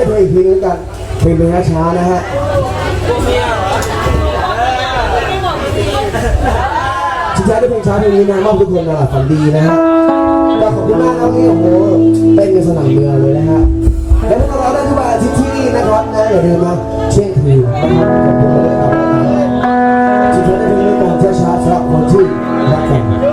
ทิ้ด้วยเพลงอีกทีนึงกันเพลงเพลงช้าๆนะฮะทิ้งท้ายด้วยเพลงช้าเพลงนี้นะมอบทุกคนนะฝันดีนะฮะก็ขอบคุณมากครับที่โอ้โหเต้นกันสนั่นเมืองเลยนะฮะแล้วพวกเราได้ทุกวันอาทิตย์ที่นี่นะครับนะอย่าลืมนะเที่ยงคืนนะครับขอบคุณเลยครับทิ้งท้ายด้วยเพลงนี้ก่อนช้าสำหรับคนที่รักกัน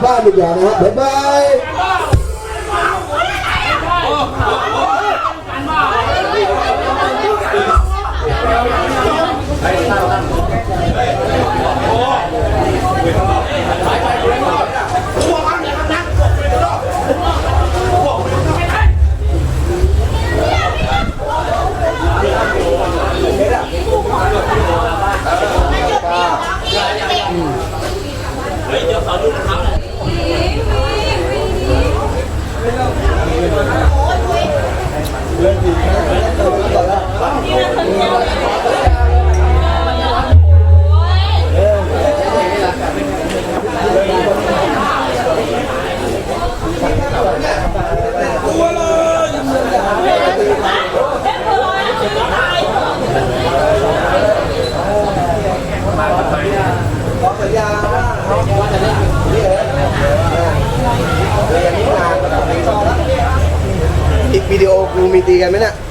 Bye, bye. piti, gamena,